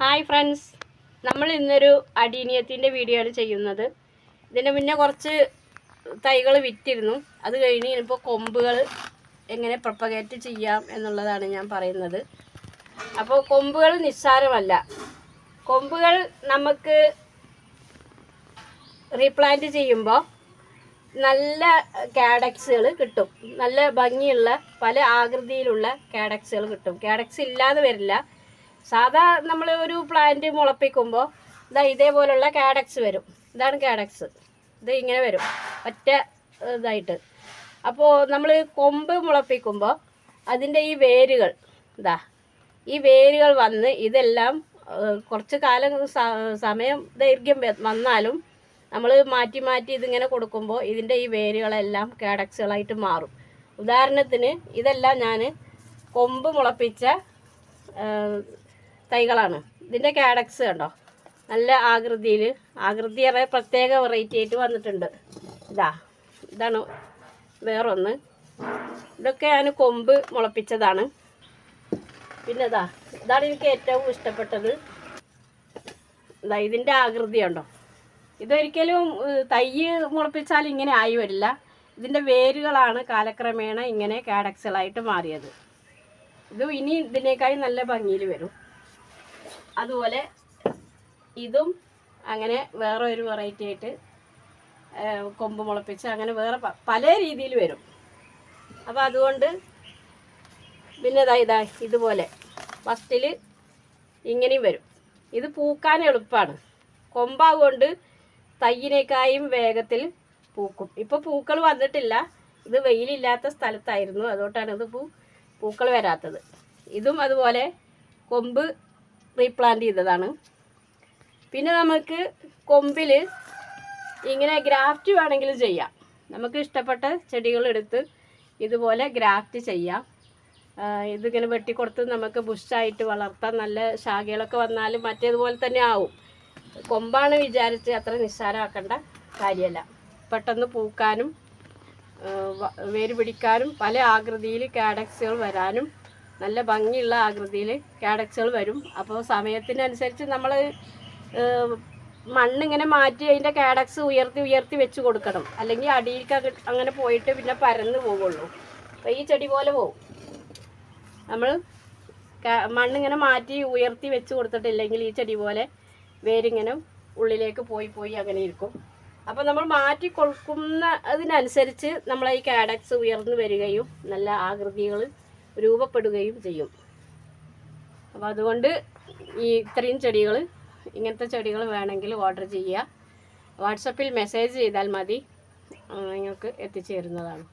Hi friends. നമ്മൾ ഇന്നൊരു അടീനിയത്തിന്റെ video ആണ് ചെയ്യുന്നത്. ഇതിന്റെ മുന്നേ കുറച്ച് തൈകൾ വിറ്റിരുന്നു. അത് കഴിഞ്ഞ് ഇപ്പോൾ കൊമ്പുകൾ എങ്ങനെ പ്രൊപ്പഗേറ്റ് ചെയ്യാം എന്നുള്ളതാണ് ഞാൻ പറയുന്നത്. അപ്പോൾ കൊമ്പുകൾ നിസ്സാരമല്ല. കൊമ്പുകൾ നമുക്ക് റീപ്ലാന്റ് ചെയ്യുമ്പോൾ നല്ല കാഡക്സുകൾ കിട്ടും. നല്ല ഭംഗിയുള്ള പല ആകൃതിയിലുള്ള കാഡക്സുകൾ കിട്ടും. കാഡക്സ് ഇല്ലാതെ വരില്ല. സാധാ നമ്മൾ ഒരു പ്ലാന്റ് മുളപ്പിക്കുമ്പോൾ ഇതാ ഇതേപോലുള്ള കാഡക്സ് വരും. ഇതാണ് കാഡക്സ് ഇത് ഇങ്ങനെ വരും. ഒറ്റ ഇതായിട്ട്. അപ്പോൾ നമ്മൾ കൊമ്പ് മുളപ്പിക്കുമ്പോൾ അതിന്റെ ഈ വേരുകൾ ഇതാ ഈ വേരുകൾ വന്ന് ഇതെല്ലാം കുറച്ച് കാലം സമയം ദൈർഘ്യം വന്നാലും നമ്മൾ മാറ്റി മാറ്റി ഇതിങ്ങനെ കൊടുക്കുമ്പോൾ ഇതിന്റെ ഈ വേരുകളെല്ലാം കാഡക്സുകളായിട്ട് മാറും. ഉദാഹരണത്തിന് ഇതെല്ലാം ഞാൻ കൊമ്പ് മുളപ്പിച്ച തൈകളാണ്. ഇതിന്റെ കാഡക്സ് കണ്ടോ? നല്ല ആകൃതിയിൽ ആകൃതി ഏറെ പ്രത്യേക വെറൈറ്റി ആയിട്ട് വന്നിട്ടുണ്ട്. ഇതാ ഇതാണ് വേറൊന്ന്. ഇതൊക്കെ ഞാൻ കൊമ്പ് മുളപ്പിച്ചതാണ്. പിന്നെ ഇതാ ഇതാണ് എനിക്ക് ഏറ്റവും ഇഷ്ടപ്പെട്ടത്. ഇതാ ഇതിന്റെ ആകൃതി ഉണ്ടോ ഇതൊരിക്കലും തൈ മുളപ്പിച്ചാൽ ഇങ്ങനെ ആയി വരില്ല. ഇതിന്റെ വേരുകളാണ് കാലക്രമേണ ഇങ്ങനെ കാഡക്സുകളായിട്ട് മാറിയത്. ഇത് ഇനി ഇതിനേക്കായി നല്ല ഭംഗിയിൽ വരും. അതുപോലെ ഇതും അങ്ങനെ വേറെ ഒരു വെറൈറ്റി ആയിട്ട് കൊമ്പ് മുളപ്പിച്ച് അങ്ങനെ വേറെ പല രീതിയിൽ വരും. അപ്പോൾ അതുകൊണ്ട് പിന്നെ ഇതാ ഇതാ ഇതുപോലെ ഫസ്റ്റിൽ ഇങ്ങനെയും വരും. ഇത് പൂക്കാൻ എളുപ്പമാണ് കൊമ്പാകൊണ്ട് തയ്യിനേക്കായും വേഗത്തിൽ പൂക്കും. ഇപ്പോൾ പൂക്കൾ വന്നിട്ടില്ല. ഇത് വെയിലില്ലാത്ത സ്ഥലത്തായിരുന്നു. അതുകൊണ്ടാണ് ഇത് പൂ പൂക്കൾ വരാത്തത്. ഇതും അതുപോലെ കൊമ്പ് റീപ്ലാന്റ് ചെയ്തതാണ്. പിന്നെ നമുക്ക് കൊമ്പിൽ ഇങ്ങനെ ഗ്രാഫ്റ്റ് വേണമെങ്കിലും ചെയ്യാം. നമുക്ക് ഇഷ്ടപ്പെട്ട ചെടികളെടുത്ത് ഇതുപോലെ ഗ്രാഫ്റ്റ് ചെയ്യാം. ഇതിങ്ങനെ വെട്ടിക്കൊടുത്ത് നമുക്ക് ബുഷായിട്ട് വളർത്താം. നല്ല ശാഖകളൊക്കെ വന്നാലും മറ്റേതുപോലെ തന്നെ ആവും. കൊമ്പാണ് വിചാരിച്ച് അത്ര നിസ്സാരമാക്കേണ്ട കാര്യമല്ല. പെട്ടെന്ന് പൂക്കാനും വേര് പിടിക്കാനും പല ആകൃതിയിൽ കാഡക്സുകൾ വരാനും നല്ല ഭംഗിയുള്ള ആകൃതിയിൽ കാഡക്സുകൾ വരും. അപ്പോൾ സമയത്തിനനുസരിച്ച് നമ്മൾ മണ്ണിങ്ങനെ മാറ്റി അതിന്റെ കാഡക്സ് ഉയർത്തി ഉയർത്തി വെച്ച് കൊടുക്കണം. അല്ലെങ്കിൽ അടിയിലേക്ക് അങ്ങ- അങ്ങനെ പോയിട്ട് പിന്നെ പരന്ന് പോവുള്ളൂ. അപ്പോൾ ഈ ചെടി പോലെ പോവും. നമ്മൾ മണ്ണിങ്ങനെ മാറ്റി ഉയർത്തി വെച്ച് കൊടുത്തിട്ടില്ലെങ്കിൽ ഈ ചെടി പോലെ വേരിങ്ങനെ ഉള്ളിലേക്ക് പോയി പോയി അങ്ങനെ ഇരിക്കും. അപ്പോൾ നമ്മൾ മാറ്റി കൊടുക്കുന്ന അതിനനുസരിച്ച് നമ്മളെ ഈ കാഡക്സ് ഉയർന്നു വരികയും നല്ല ആകൃതികൾ രൂപപ്പെടുകയും ചെയ്യും. അപ്പോൾ അതുകൊണ്ട് ഈ ഇത്രയും ചെടികൾ ഇങ്ങനത്തെ ചെടികൾ വേണമെങ്കിൽ ഓർഡർ ചെയ്യുക. വാട്സപ്പിൽ മെസ്സേജ് ചെയ്താൽ മതി. നിങ്ങൾക്ക് എത്തിച്ചു തരുന്നതാണ്